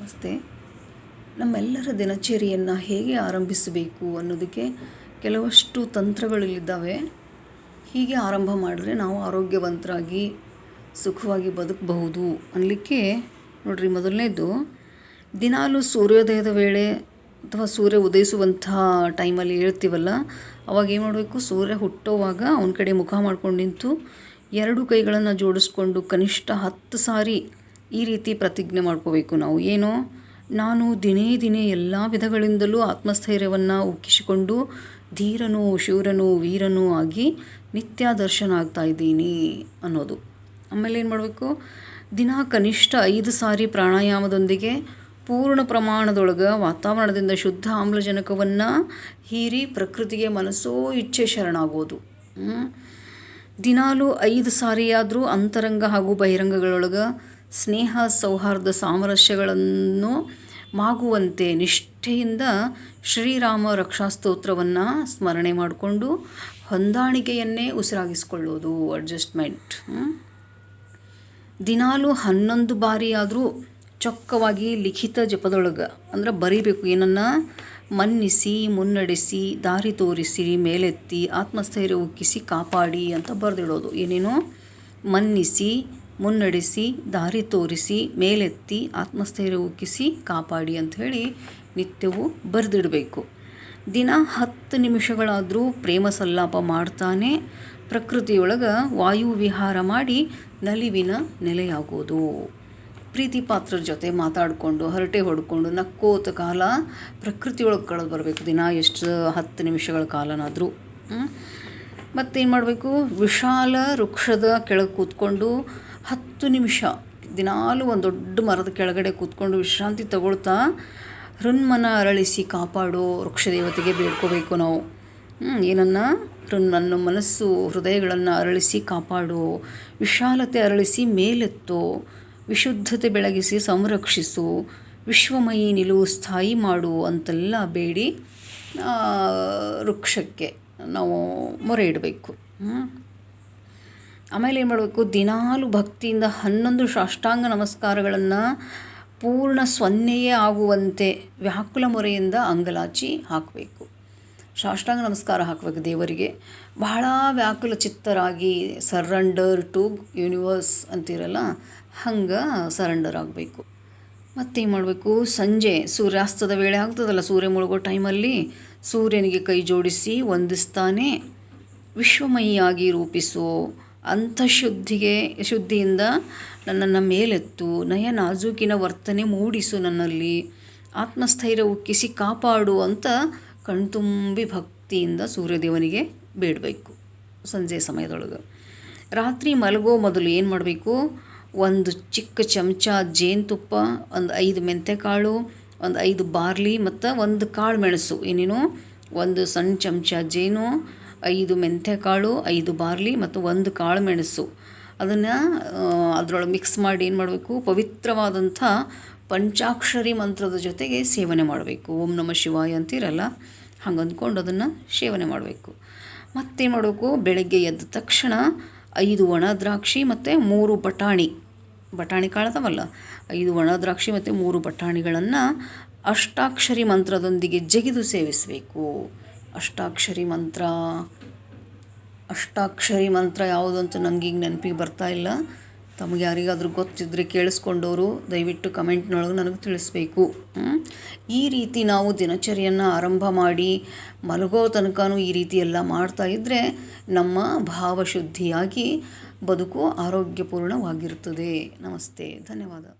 ನಮಸ್ತೆ. ನಮ್ಮೆಲ್ಲರ ದಿನಚರಿಯನ್ನು ಹೇಗೆ ಆರಂಭಿಸಬೇಕು ಅನ್ನೋದಕ್ಕೆ ಕೆಲವಷ್ಟು ತಂತ್ರಗಳಿದ್ದಾವೆ ಹೀಗೆ ಆರಂಭ ಮಾಡಿದ್ರೆ ನಾವು ಆರೋಗ್ಯವಂತರಾಗಿ, ಸುಖವಾಗಿ ಬದುಕಬಹುದು ಅನ್ನಲಿಕ್ಕೆ ನೋಡಿರಿ ಮೊದಲನೇದು, ದಿನಾಲೂ ಸೂರ್ಯೋದಯದ ವೇಳೆ ಅಥವಾ ಸೂರ್ಯ ಉದಯಿಸುವಂಥ ಟೈಮಲ್ಲಿ ಹೇಳ್ತೀವಲ್ಲ, ಅವಾಗ ಏನು ಮಾಡಬೇಕು? ಸೂರ್ಯ ಹುಟ್ಟೋವಾಗ ಅವನ ಕಡೆ ಮುಖ ಮಾಡ್ಕೊಂಡು ನಿಂತು ಎರಡು ಕೈಗಳನ್ನು ಜೋಡಿಸ್ಕೊಂಡು ಕನಿಷ್ಠ ಹತ್ತು ಸಾರಿ ಈ ರೀತಿ ಪ್ರತಿಜ್ಞೆ ಮಾಡ್ಕೋಬೇಕು ನಾವು. ಏನು? ನಾನು ದಿನೇ ದಿನೇ ಎಲ್ಲ ವಿಧಗಳಿಂದಲೂ ಆತ್ಮಸ್ಥೈರ್ಯವನ್ನು ಉಕ್ಕಿಸಿಕೊಂಡು ಧೀರನು, ಶೂರನು, ವೀರನೂ ಆಗಿ ನಿತ್ಯ ದರ್ಶನ ಆಗ್ತಾ ಇದ್ದೀನಿ ಅನ್ನೋದು. ಆಮೇಲೆ ಏನು ಮಾಡಬೇಕು? ದಿನ ಕನಿಷ್ಠ ಐದು ಸಾರಿ ಪ್ರಾಣಾಯಾಮದೊಂದಿಗೆ ಪೂರ್ಣ ಪ್ರಮಾಣದೊಳಗೆ ವಾತಾವರಣದಿಂದ ಶುದ್ಧ ಆಮ್ಲಜನಕವನ್ನು ಹೀರಿ ಪ್ರಕೃತಿಗೆ ಮನಸ್ಸೋ ಇಚ್ಛೆ ಶರಣಾಗೋದು. ದಿನಾಲೂ ಐದು ಸಾರಿಯಾದರೂ ಅಂತರಂಗ ಹಾಗೂ ಬಹಿರಂಗಗಳೊಳಗೆ ಸ್ನೇಹ, ಸೌಹಾರ್ದ, ಸಾಮರಸ್ಯಗಳನ್ನು ಮಾಗುವಂತೆ ನಿಷ್ಠೆಯಿಂದ ಶ್ರೀರಾಮ ರಕ್ಷಾಸ್ತೋತ್ರವನ್ನು ಸ್ಮರಣೆ ಮಾಡಿಕೊಂಡು ಹೊಂದಾಣಿಕೆಯನ್ನೇ ಉಸಿರಾಗಿಸ್ಕೊಳ್ಳೋದು ಅಡ್ಜಸ್ಟ್ಮೆಂಟ್. ದಿನಾಲೂ ಹನ್ನೊಂದು ಬಾರಿಯಾದರೂ ಚೊಕ್ಕವಾಗಿ ಲಿಖಿತ ಜಪದೊಳಗೆ, ಅಂದ್ರೆ ಬರೀಬೇಕು ಏನನ್ನು? ಮನ್ನಿಸಿ, ಮುನ್ನಡೆಸಿ, ದಾರಿ ತೋರಿಸಿ, ಮೇಲೆತ್ತಿ, ಆತ್ಮಸ್ಥೈರ್ಯ ಉಕ್ಕಿಸಿ, ಕಾಪಾಡಿ ಅಂತ ಬರೆದಿಡೋದು. ಏನೇನೋ? ಮನ್ನಿಸಿ ಮುನ್ನಡೆಸಿ, ದಾರಿ ತೋರಿಸಿ, ಮೇಲೆತ್ತಿ ಆತ್ಮಸ್ಥೈರ್ಯ ಉಕ್ಕಿಸಿ ಕಾಪಾಡಿ ಅಂಥೇಳಿ ನಿತ್ಯವೂ ಬರೆದಿಡಬೇಕು. ದಿನ ಹತ್ತು ನಿಮಿಷಗಳಾದರೂ ಪ್ರೇಮ ಸಲ್ಲಾಪ ಮಾಡ್ತಾನೆ. ಪ್ರಕೃತಿಯೊಳಗೆ ವಾಯುವಿಹಾರ ಮಾಡಿ ನಲಿವಿನ ನೆಲೆಯಾಗೋದು. ಪ್ರೀತಿ ಪಾತ್ರರ ಜೊತೆ ಮಾತಾಡಿಕೊಂಡು, ಹರಟೆ ಹೊಡ್ಕೊಂಡು, ನಕ್ಕೋತ ಕಾಲ ಪ್ರಕೃತಿಯೊಳಗೆ ಕಳೆದು ಬರಬೇಕು. ದಿನ ಎಷ್ಟು ಹತ್ತು ನಿಮಿಷಗಳ ಕಾಲನಾದರೂ. ಮತ್ತೇನು ಮಾಡಬೇಕು? ವಿಶಾಲ ವೃಕ್ಷದ ಕೆಳಗೆ ಕೂತ್ಕೊಂಡು ಹತ್ತು ನಿಮಿಷ, ದಿನಾಲೂ ಒಂದು ದೊಡ್ಡ ಮರದ ಕೆಳಗಡೆ ಕೂತ್ಕೊಂಡು ವಿಶ್ರಾಂತಿ ತಗೊಳ್ತಾ ಹೃನ್ಮನ ಅರಳಿಸಿ ಕಾಪಾಡೋ ವೃಕ್ಷದೇವತೆಗೆ ಬೇಡ್ಕೋಬೇಕು ನಾವು. ಏನನ್ನು? ನನ್ನ ಮನಸ್ಸು, ಹೃದಯಗಳನ್ನು ಅರಳಿಸಿ ಕಾಪಾಡು, ವಿಶಾಲತೆ ಅರಳಿಸಿ ಮೇಲೆತ್ತು, ವಿಶುದ್ಧತೆ ಬೆಳಗಿಸಿ ಸಂರಕ್ಷಿಸು, ವಿಶ್ವಮಯಿ ನಿಲುವು ಸ್ಥಾಯಿ ಮಾಡು ಅಂತೆಲ್ಲ ಬೇಡಿ ವೃಕ್ಷಕ್ಕೆ. ನಾವು ಮೊರೆ ಇಡಬೇಕು. ಆಮೇಲೆ ಏನು ಮಾಡಬೇಕು? ದಿನಾಲು ಭಕ್ತಿಯಿಂದ ಹನ್ನೊಂದು ಸಾಷ್ಟಾಂಗ ನಮಸ್ಕಾರಗಳನ್ನು ಪೂರ್ಣ ಸೊನ್ನೆಯೇ ಆಗುವಂತೆ ವ್ಯಾಕುಲ ಮೊರೆಯಿಂದ ಅಂಗಲಾಚಿ ಹಾಕಬೇಕು. ಸಾಷ್ಟಾಂಗ ನಮಸ್ಕಾರ ಹಾಕಬೇಕು ದೇವರಿಗೆ. ಬಹಳ ವ್ಯಾಕುಲ ಚಿತ್ತರಾಗಿ ಸರೆಂಡರ್ ಟು ಯೂನಿವರ್ಸ್ ಅಂತಿರಲ್ಲ, ಹಂಗೆ ಸರೆಂಡರ್ ಆಗಬೇಕು. ಮತ್ತೇನು ಮಾಡಬೇಕು? ಸಂಜೆ ಸೂರ್ಯಾಸ್ತದ ವೇಳೆ ಆಗ್ತದಲ್ಲ, ಸೂರ್ಯ ಮುಳುಗೋ ಟೈಮಲ್ಲಿ? ಸೂರ್ಯನಿಗೆ ಕೈ ಜೋಡಿಸಿ ವಂದಿಸ್ತಾನೆ ವಿಶ್ವಮಯಿಯಾಗಿ ರೂಪಿಸು. ಅಂತಃಶುದ್ಧಿಗೆ, ಶುದ್ಧಿಯಿಂದ ನನ್ನನ್ನು ಮೇಲೆತ್ತು. ನಯ ನಾಜೂಕಿನ ವರ್ತನೆ ಮೂಡಿಸು ನನ್ನಲ್ಲಿ. ಆತ್ಮಸ್ಥೈರ್ಯ ಉಕ್ಕಿಸಿ ಕಾಪಾಡು ಅಂತ ಕಣ್ತುಂಬಿ ಭಕ್ತಿಯಿಂದ ಸೂರ್ಯದೇವನಿಗೆ ಬೇಡಬೇಕು. ಸಂಜೆ ಸಮಯದೊಳಗೆ. ರಾತ್ರಿ ಮಲಗೋ ಮೊದಲು ಏನು ಮಾಡಬೇಕು? ಒಂದು ಚಿಕ್ಕ ಚಮಚ ಜೇನುತುಪ್ಪ, ಒಂದು ಐದು ಮೆಂತ್ಯಕಾಳು ಒಂದು ಐದು ಬಾರ್ಲಿ ಮತ್ತು ಒಂದು ಕಾಳು ಮೆಣಸು. ಏನೇನು? ಒಂದು ಸಣ್ಣ ಚಮಚ ಜೇನು, ಐದು ಮೆಂತ್ಯಕಾಳು ಐದು ಬಾರ್ಲಿ ಮತ್ತು ಒಂದು ಕಾಳು ಮೆಣಸು. ಅದನ್ನು ಅದರೊಳಗೆ ಮಿಕ್ಸ್ ಮಾಡಿ ಏನು ಮಾಡಬೇಕು? ಪವಿತ್ರವಾದಂಥ ಪಂಚಾಕ್ಷರಿ ಮಂತ್ರದ ಜೊತೆಗೆ ಸೇವನೆ ಮಾಡಬೇಕು. ಓಂ ನಮ ಶಿವಾಯ ಅಂತಿರಲ್ಲ? ಹಂಗೆ ಅಂದ್ಕೊಂಡು ಅದನ್ನು ಸೇವನೆ ಮಾಡಬೇಕು. ಮತ್ತೇನು ಮಾಡಬೇಕು? ಬೆಳಗ್ಗೆ ಎದ್ದ ತಕ್ಷಣ ಐದು ಒಣ ದ್ರಾಕ್ಷಿ ಮತ್ತು ಮೂರು ಬಟಾಣಿ. ಬಟಾಣಿ ಕಾಳದವಲ್ಲ ಐದು ಒಣ ದ್ರಾಕ್ಷಿ ಮತ್ತು ಮೂರು ಬಟಾಣಿಗಳನ್ನು ಅಷ್ಟಾಕ್ಷರಿ ಮಂತ್ರದೊಂದಿಗೆ ಜಗಿದು ಸೇವಿಸಬೇಕು. ಅಷ್ಟಾಕ್ಷರಿ ಮಂತ್ರ. ಅಷ್ಟಾಕ್ಷರಿ ಮಂತ್ರ ಯಾವುದು ಅಂತ ನನಗೆ ಈಗ ನೆನಪಿಗೆ ಬರ್ತಾ ಇಲ್ಲ. ತಮಗೆ ಯಾರಿಗಾದರೂ ಗೊತ್ತಿದ್ದರೆ ಕೇಳಿಸ್ಕೊಂಡವರು ದಯವಿಟ್ಟು ಕಮೆಂಟ್ನೊಳಗೆ ನನಗೆ ತಿಳಿಸ್ಬೇಕು. ಈ ರೀತಿ ನಾವು ದಿನಚರಿಯನ್ನು ಆರಂಭ ಮಾಡಿ, ಮಲಗೋ ತನಕನೂ ಈ ರೀತಿ ಎಲ್ಲ ಮಾಡ್ತಾ ಇದ್ದರೆ ನಮ್ಮ ಭಾವಶುದ್ಧಿಯಾಗಿ ಬದುಕು ಆರೋಗ್ಯಪೂರ್ಣವಾಗಿರುತ್ತದೆ ನಮಸ್ತೆ. ಧನ್ಯವಾದ.